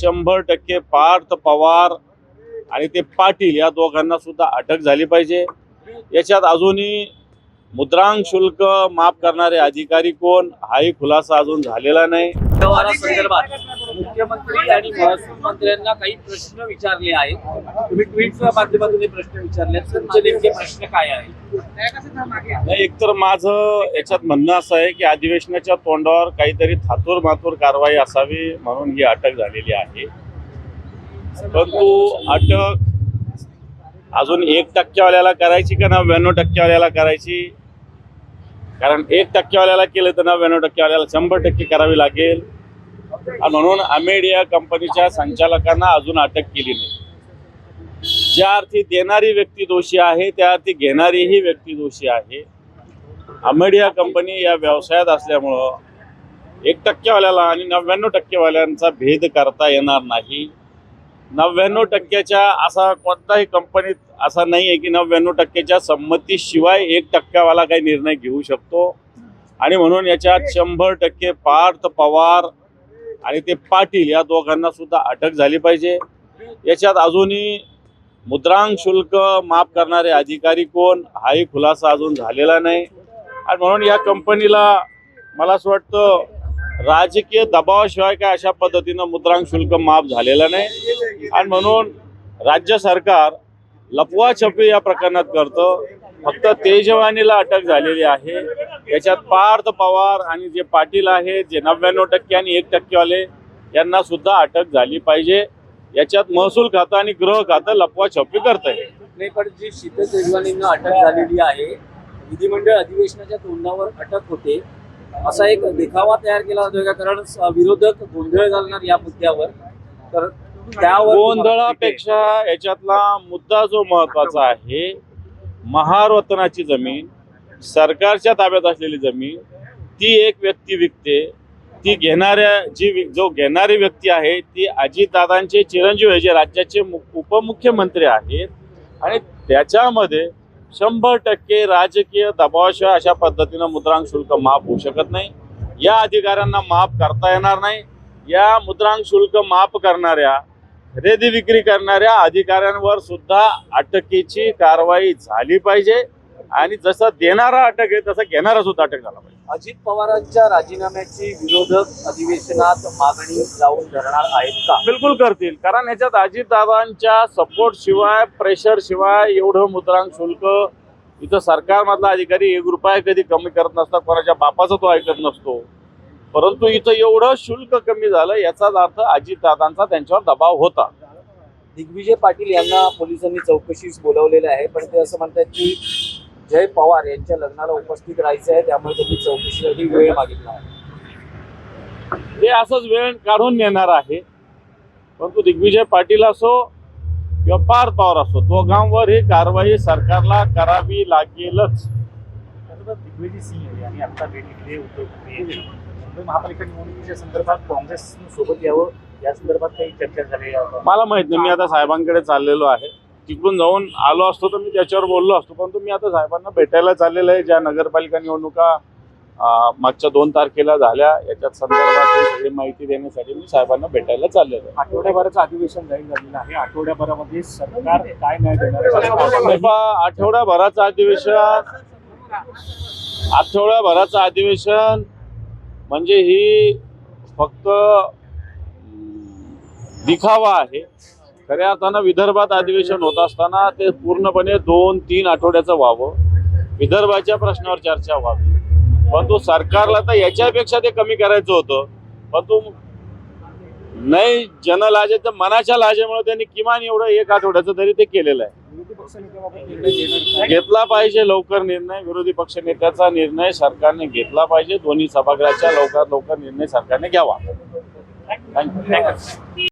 शंभर टक्के पार्थ पवार आणि ते पाटील या दोघांना सुद्धा अटक झाली पाहिजे. याच्यात अजूनही मुद्रांक शुल्क माफ करणारे अधिकारी कोण? हाही खुलासा अजून झालेला नाही. संदर्भात मुख्यमंत्री आणि महसूल मंत्र्यांना काही प्रश्न विचारले आहेत. तुम्ही ट्विटच्या माध्यमातून हे प्रश्न विचारले तुमचे नेमके प्रश्न काय आहेत? एकतर माझं याच्यात म्हणणं असं आहे की अधिवेशनाच्या तोंडावर काहीतरी थातूर मातूर कारवाई असावी म्हणून ही अटक झालेली आहे. परंतु अटक अजून एक टक्केवाल्याला करायची का नव्याण्णव टक्केवाल्याला करायची? कारण एक टक्केवाल्याला केलं तर नव्याण्णव टक्केवाल्याला शंभर टक्के करावी लागेल. म्हणून म्हणून अमेडिया कंपनीच्या संचालकांना अजून अटक केली नाही. ज्या अर्थी देणारी व्यक्ती दोषी आहे त्या अर्थी घेणारीही व्यक्ती दोषी आहे. अमेडिया कंपनी या व्यवसायात असल्यामुळं एक टक्केवाल्याला आणि नव्याण्णव टक्केवाल्यांचा भेद करता येणार नाही. नव्याण्णव टक्क्याच्या असा कोणताही कंपनीत असा नाही आहे की नव्याण्णव टक्क्याच्या संमतीशिवाय एक टक्क्यावाला काही निर्णय घेऊ शकतो. आणि म्हणून याच्यात शंभर टक्के पार्थ पवार आणि ते पाटील या दोघांना सुद्धा अटक झाली पाहिजे. याच्यात अजूनही मुद्रांक शुल्क माफ करणारे अधिकारी कोण? हाही खुलासा अजून झालेला नाही. आणि म्हणून या कंपनीला मला असं वाटतं राजकीय दबावाशिवाय काय अशा पद्धतीनं मुद्रांक शुल्क माफ झालेलं नाही. आणि म्हणून राज्य सरकार लपवाछपवी या प्रकरणात करतं. फक्त तेजवानीला अटक झालेली आहे. याच्यात पार्थ पवार आणि जे पाटील आहेत जे नव्याण्णव टक्के आणि एक टक्केवाले यांना सुद्धा अटक झाली पाहिजे. याच्यात महसूल खातं आणि गृह खातं लपवाछपवी करत आहे नाही पण जी शीतल तेजवानींना अटक झालेली आहे विधिमंडळ अधिवेशनाच्या तोंडावर अटक होते. असा एक देखावा तयार केला जातोय का? कारण विरोधक गोंधळ घालणार या मुद्द्यावर. तर त्यावर गोंधळापेक्षा याच्यातला मुद्दा जो महत्त्वाचा आहे महारत्नाची जमीन सरकारच्या ताब्यात असलेली जमीन ती एक व्यक्ती विकते. ती घेणाऱ्या जी जो घेणारी व्यक्ती आहे ती अजितदादांचे चिरंजीव हे जे राज्याचे मु- उपमुख्यमंत्री आहेत आणि त्याच्यामध्ये शंभर टक्के राजकीय दबावाशिवाय अशा पद्धतीनं मुद्रांक शुल्क माफ होऊ शकत नाही. या अधिकाऱ्यांना माफ करता येणार नाही. या मुद्रांक शुल्क माफ करणाऱ्या खरेदी विक्री करणाऱ्या अधिकाऱ्यांवर सुद्धा अटकेची कारवाई झाली पाहिजे. आणि जसं देणारा अटक आहे तसं घेणारा सुद्धा अटक झाला पाहिजे. अजित पवारांच्या राजीनाम्याची विरोधक अधिवेशनात मागणी लावून धरणार आहेत का? बिलकुल करतील. कारण याच्यात अजितदादांच्या सपोर्ट शिवाय प्रेशर शिवाय एवढं मुद्रांक शुल्क इथं सरकारमधला अधिकारी एक रुपया कधी कमी करत नसतात कोणाच्या बापाचा तो ऐकत नसतो. परंतु इथं एवढं शुल्क कमी झालं याचाच अर्थ अजितदादांचा त्यांच्यावर दबाव होता. दिग्विजय पाटील यांना पोलिसांनी चौकशीस बोलवलेलं आहे पण ते असं म्हणतात की जय पवार यांच्या लग्नाला उपस्थित राहायचं आहे त्यामुळे त्यांनी चौकशीसाठी वेळ मागितला आहे. ते असंच वेळ काढून नेणार आहे. परंतु दिग्विजय पाटील असो किंवा पार्थ पवार असो दोघांवर ही कारवाई सरकारला करावी लागेलच. दिग्विजय सिंह यांनी आता भेट घेतली उद्धव ठाकरे यांची. मुंबई महापालिका निवडणुकीच्या संदर्भात काँग्रेस सोबत यावं या संदर्भात काही चर्चा झाली आहे. मला माहीत नाही मी आता साहेबांकडे चाललेलो आहे. तिकडून जाऊन आलो असतो तर मी त्याच्यावर बोललो असतो परंतु मी आता साहेबांना भेटायला चाललेलो आहे ज्या नगरपालिका निवडणुका मागच्या दोन तारखेला झाल्या याच्यात संदर्भात ही सगळी माहिती देण्यासाठी मी साहेबांना भेटायला चाललेलो आहे. आठवड्याभराचं अधिवेशन जाहीर झालेलं आहे. आठवड्याभरामध्ये सरकार काय नाही देणार आठवड्याभराचं अधिवेशन आठवड्याभराचं अधिवेशन म्हणजे ही फक्त दिखावा आहे. खऱ्या अर्थानं विदर्भात अधिवेशन होत असताना ते पूर्णपणे दोन तीन आठवड्याचं व्हावं. विदर्भाच्या प्रश्नावर चर्चा व्हावी. परंतु सरकारला तर याच्यापेक्षा ते कमी करायचं होतं. परंतु नाही जनलाजेच्या मनाच्या लाजेमुळे त्यांनी किमान एवढं एक आठवड्याचं तरी ते केलेलं आहे. घेतला पाहिजे लवकर निर्णय विरोधी पक्ष नेत्याचा निर्णय सरकारने घेतला पाहिजे. दोन्ही सभागृहाच्या लवकर लवकर निर्णय सरकारने घ्यावा. थँक्यू